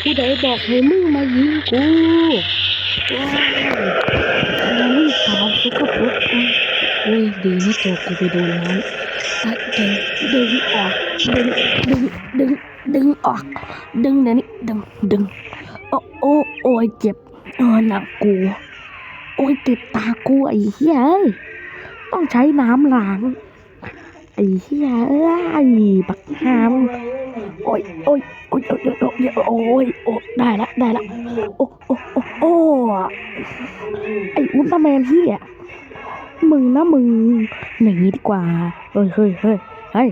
ผู้ใดบอกให้มึงมายิงกูว้าวมึงสาวสุกปรกอะเว้ยดีนะตัวกูไปโดนน้ำตัดดึงดึงออก ดึง ดึง ดึง ดึงออก ดึงเดี๋ยวนี้ดึง ดึง โอ้โอ้โอ้ยเจ็บเออหนักกู โอ้ยติดตากูไอ้เหี้ยเอ้ยต้องใช้น้ำล้าง ไอ้เหี้ยเอ้ยบักหามโอ้ยโอ้ยโอ้ยโอ้ยโอ้ยโอ้ยโอ้ยได้ละได้ละโอ้โอ้โอ้โอ้ไอ้อุลตร้าแมนเหี้ยมึงนะมึงหนีดีกว่าเฮ้ยเฮ้ยเฮ้ยเฮ้ย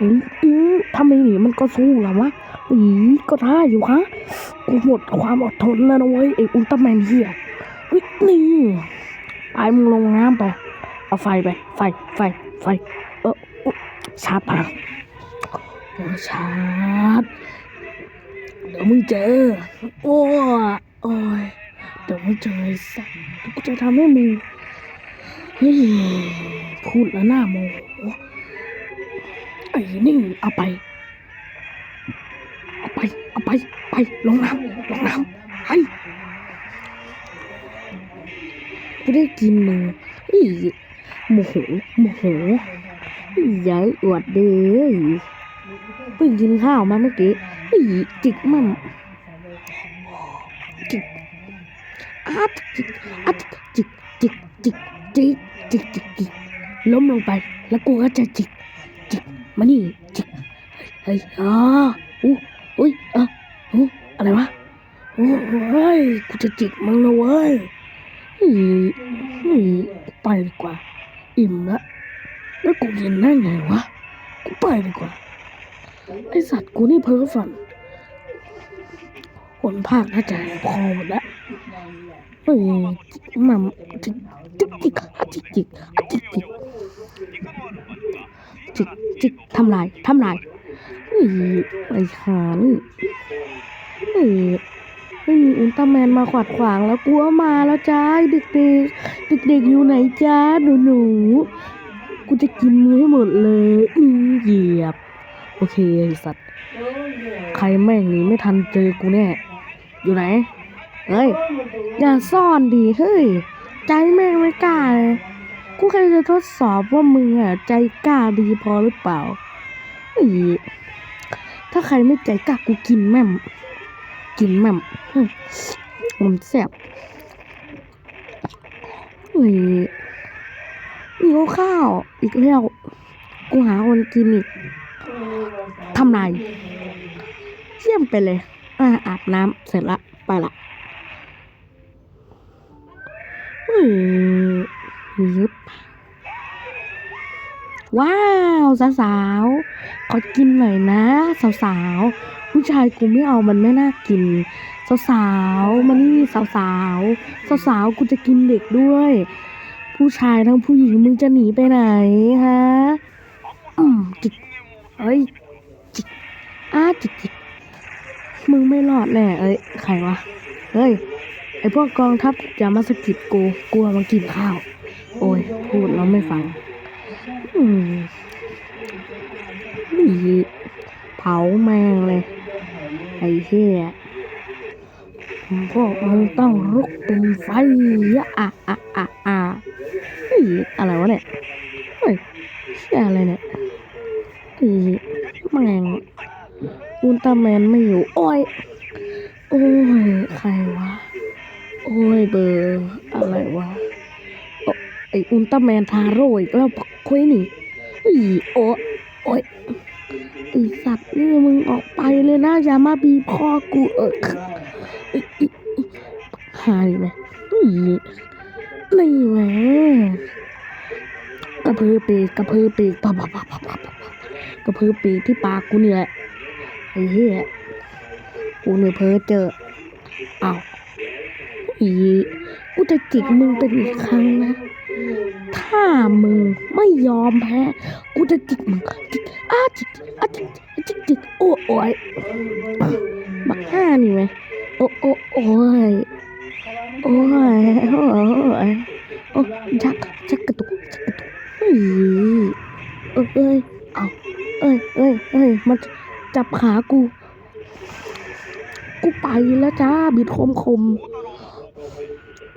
อือถ้าไม่หนีมันก็สู้หรอวะอีก็ได้อยู่ฮะกูหมดความอดทนแล้วนะเว้ยไอ้อุลตร้าแมนเหี้ยวิ่งหนีไอ้มึงลงน้ำไปเอาไฟไปไฟไฟไฟ ชาร์จพลังโอ้ชาร์จเดี๋ยวมึงเจอ โอ้โอ้ยเดี๋ยวมึงเจอไอ้สัสกูจะทำให้มึงเฮ้ยพูดแล้วหน้าโมโหไอ้นี่เอาไป เอาไป เอาไป ไป ลงน้ำลงน้ำให้กูได้กินมึงอีโมโหโมโห ใหญ่อวดเด้ยเพิ่งกินข้าวมาเมื่อกี้อีจิกมั่มจิกอาจิกอาจิกจิกจิกจิกจิกจิกจิกล้มลงไป แล้วกูก็จะจิกจิกมานี่จิกเฮ้ยอ๋ออู้อุ้ยเอออู้อะไรวะโอ้เฮ้ยกูจะจิกมึงนะเว้ยอีอีไปดีกว่า อิ่มละ แล้วกูกินได้ไงวะ กูไปดีกว่า ไอสัตว์กูนี่เพ้อฝันหนภาคน่าจะพอหมดแล้วเฮ้ยมันจิกจิกจิกจิกจิกจิกจิกจิกจิกทำลายทำลายเฮ้ยไอ้หานเฮ้ยไม่มีอุลตร้าแมนมาขวาดขวางแล้วกลัวมาแล้วจ้าเด็กเด็กเด็กๆอยู่ไหนจ้าหนูหนู กูจะกินมือให้หมดเลยอือเหยียบ โอเคไอสัตว์ ใครแม่งหนีไม่ทันเจอกูแน่ อยู่ไหน เฮ้ย อย่าซ่อนดิ เฮ้ย ใจแม่งไม่กล้าเลย กูแค่จะทดสอบว่ามึงอะใจกล้าดีพอหรือเปล่าเฮ้ยถ้าใครไม่ใจกล้ากูกินแม่ม กินแม่มเฮ้ยมันแซ่บเฮ้ย หิวข้าว อีกแล้วกูหาคนกินอีกทำไรเยี่ยมไปเลยอ่าอาบน้ำเสร็จละไปละยยึบว้าวสาวๆขอกินหน่อยนะ สาวๆผู้ชายกูไม่เอามันไม่น่ากิน สาวๆมานี่สาวๆสาวๆกูจะกินเด็กด้วย ผู้ชายทั้งผู้หญิงมึงจะหนีไปไหนฮะอืมจิกเอ้ยจิกอ้าจิกจิกมึงไม่รอดแน่เอ้ยใครวะเฮ้ยไอพวกกองทัพอย่ามาสกิดกูกลัวมากินข้าว โอ้ยพูดแล้วไม่ฟัง อืมนี่เผาแมงเลย ไอ้เหี้ยพวกมึงต้องลุกเป็นไฟอะอะอะอะ ฮ้ยอะไรวะเนี่ยเฮ้ยเชี่ยอะไรเนี่ยอีแมงอุลตร้าแมนไม่อยู่ โอ้ย โอ้ย ใครวะ โอ้ยเบอร์อะไรวะโอ้ไออุลตร้าแมนทาโร่อีกแล้วปักคุยนี่อีโอ้โอ้ยไอสัตว์นี่มึงออกไปเลยนะอย่ามาบีบคอกูเอออีอีอีหายไหมอีนี่แหมกระพื อปีกกระพือปีกปับปับปับปับปับปับกระพือปีกที่ปากกูนี่แหละไอ้เหี้ยกูเนี่ยเพ้อเจออ้าวอีกูจะจิกมึงเป็นอีกครั้งนะ ถ้ามึงไม่ยอมแพ้กูจะจิกมึงจิกอ้าจิกอ้าจิกจิกจิกโอ้โอ้ยบักห้านี่ไหมโอ้โอ้โอ้ยโอ้ยโอ้ยโอ้ชักชักกระตุกชักกระตุก เฮ้ยเอ้ยเอ้ยเอาเอ้ยเอ้ยเอ้ยมันจับขากู กูไปแล้วจ้า บิดคมคม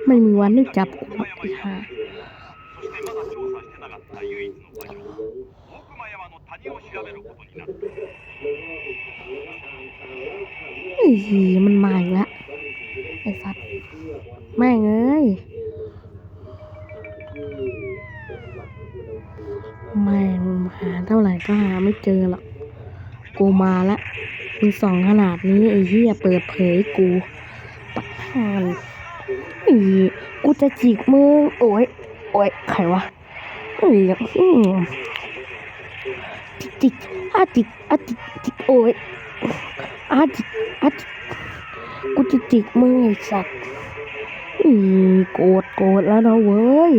ไม่มีวันได้จับกูหรอกอ้ห่ามันมาอีก เท่าไหร่ก็หาไม่เจอหรอก กูมาละมึงส่องขนาดนี้ไอ้เหี้ยเปิดเผยกูปักพานอ้กูจะจีกมึงโอ้ยโอ้ยใครวะอ้ยอืมจิกจิกอาจิกอาจิกจิกโอ้ยอาจิกอาจิกกูจะจิกมึงไอ้สัตว์อีโกรธโกรธแล้วนะเว้ย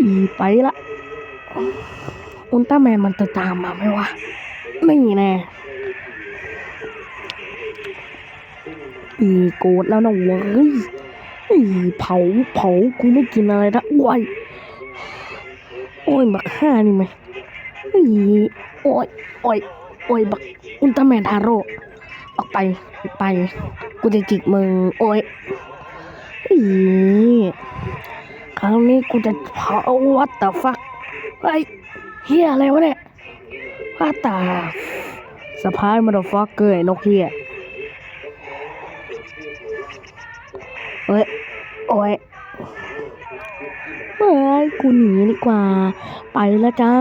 อีไปละ อุลตร้าแมนมันจะตามมาไหมวะ ไม่แน่อีโกรธแล้วนะเว้ยอีเผาเผากูไม่กินอะไรละโอ้ยโอ้ยบักห้านี่ไหมอีโอ้ยโอ้ยโอ้ยบักอุลตร้าแมนทาโร่ออกไปไป กูจะจิกมึงโอ้ยอีครั้งนี้กูจะเผาวัดแต่ฟักเฮ้ เฮียอะไรวะเนี่ยว่าตาสะพายมาดฟักเกอร์ไอ้นกเฮียเอ้ย โอ้ยเฮ้ยกูหนีดีกว่า ไปแล้วจ้า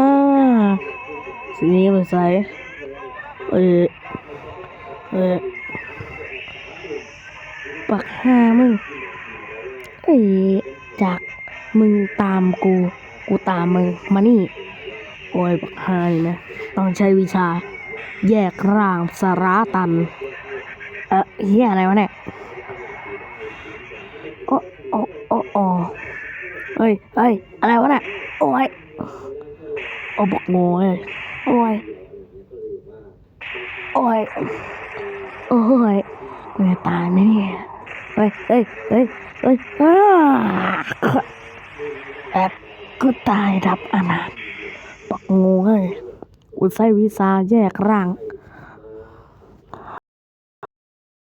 สีนี้ไปใส่เออเออปักห้ามึงเอ้ยจากมึงตามกู กูตามมึง มานี่ โอ้ยปักห้านี่นะ ต้องใช้วิชา แยกร่างสาราตัน เอะเฮียอะไรวะเนี่ยโอ้โอ้โอ้โอ้เฮ้ยเฮ้ยอะไรวะเนี่ยโอ้ยโอ้บอกโง่เอ้ยโอ้ยโอ้ยโอ้ยกูจะตายไหมเนี่ยเฮ้ยเฮ้ยเฮ้ยเฮ้ยอ้าแอบกูตายดับอนาถ ปักโง่เอ้ยกูใช้วิซาแยกร่าง